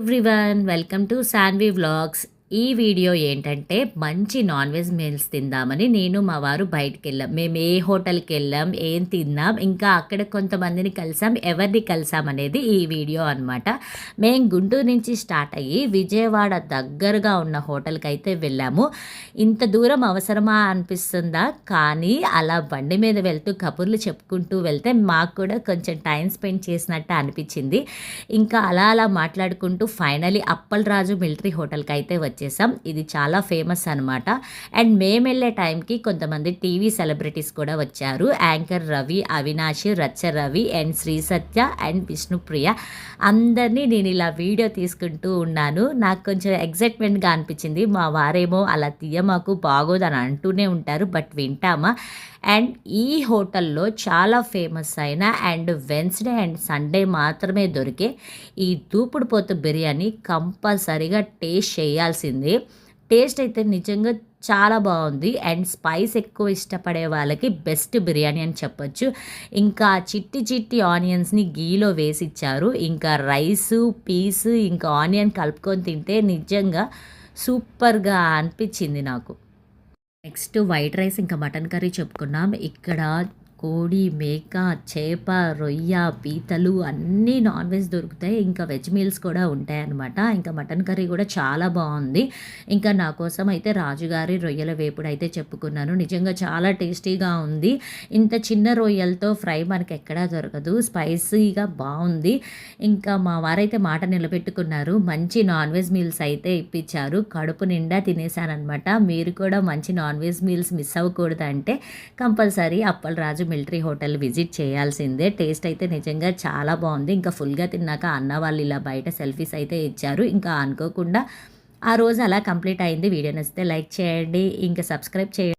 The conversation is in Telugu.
everyone. Welcome to sanvi vlogs. ఈ వీడియో ఏంటంటే మంచి నాన్ వెజ్ మీల్స్ తిందామని నేను మా వారు బయటికి వెళ్ళాం మేము ఏ హోటల్కి వెళ్ళాం ఏం తిన్నాం ఇంకా అక్కడ కొంతమందిని కలిసాం ఎవరిని కలిసాం అనేది ఈ వీడియో అనమాట మేము గుంటూరు నుంచి స్టార్ట్ అయ్యి విజయవాడ దగ్గరగా ఉన్న హోటల్కి అయితే వెళ్ళాము. ఇంత దూరం అవసరమా అనిపిస్తుందా? కానీ అలా బండి మీద వెళ్తూ కబుర్లు చెప్పుకుంటూ వెళ్తే మాకు కూడా కొంచెం టైం స్పెండ్ చేసినట్టు అనిపించింది. ఇంకా అలా అలా మాట్లాడుకుంటూ ఫైనలీ అప్పలరాజు మిలిటరీ హోటల్కి అయితే వచ్చేసాం. ఇది చాలా ఫేమస్ అనమాట అండ్ మేము వెళ్ళే టైంకి కొంతమంది టీవీ సెలబ్రిటీస్ కూడా వచ్చారు. Anchor Ravi Avinash Rachcha Ravi and Sri Satya and Vishnupriya అందరినీ నేను ఇలా వీడియో తీసుకుంటూ ఉన్నాను. నాకు కొంచెం ఎగ్జైట్మెంట్గా అనిపించింది. మా వారేమో అలా తీయమాకు బాగోదని అంటూనే ఉంటారు బట్ వింటామా? అండ్ ఈ హోటల్లో చాలా ఫేమస్ అయిన అండ్ వెన్స్డే అండ్ సండే మాత్రమే దొరికే ఈ దూపుడుపోత బిర్యానీ కంపల్సరీగా టేస్ట్ చేయాల్సి చేయాల్సిందే టేస్ట్ అయితే నిజంగా చాలా బాగుంది. అండ్ స్పైస్ ఎక్కువ ఇష్టపడే వాళ్ళకి బెస్ట్ బిర్యానీ అని చెప్పొచ్చు. ఇంకా చిట్టి చిట్టి ఆనియన్స్ని గీలో వేసి ఇచ్చారు ఇంకా రైసు పీస్ ఇంకా ఆనియన్ కలుపుకొని తింటే నిజంగా సూపర్గా అనిపించింది నాకు. నెక్స్ట్ వైట్ రైస్ ఇంకా మటన్ కర్రీ చెప్పుకున్నాం. ఇక్కడ కోడి మేక చేప రొయ్య పీతలు అన్నీ నాన్ వెజ్ దొరుకుతాయి. ఇంకా వెజ్ మీల్స్ కూడా ఉంటాయన్నమాట. ఇంకా మటన్ కర్రీ కూడా చాలా బాగుంది. ఇంకా నా కోసం అయితే రాజుగారి రొయ్యల వేపుడు అయితే చెప్పుకున్నాను. నిజంగా చాలా టేస్టీగా ఉంది. ఇంత చిన్న రొయ్యలతో ఫ్రై మనకి ఎక్కడా దొరకదు. స్పైసీగా బాగుంది. ఇంకా మా వారైతే మాట నిలబెట్టుకున్నారు. మంచి నాన్ వెజ్ మీల్స్ అయితే ఇప్పించారు కడుపు నిండా తినేశానమాట మీరు కూడా మంచి నాన్ వెజ్ మీల్స్ మిస్ అవ్వకూడదు అంటే compulsory Appalaraju military hotel visit చేయాల్సిందే. టేస్ట్ అయితే నిజంగా చాలా బాగుంది. ఇంకా ఫుల్గా తిన్నాక అన్న వాళ్ళు ఇలా బయట సెల్ఫీస్ అయితే ఇచ్చారు. ఇంకా అనుకోకుండా ఆ రోజు అలా కంప్లీట్ అయింది. వీడియో నచ్చితే లైక్ చేయండి. ఇంకా సబ్స్క్రైబ్ చేయండి.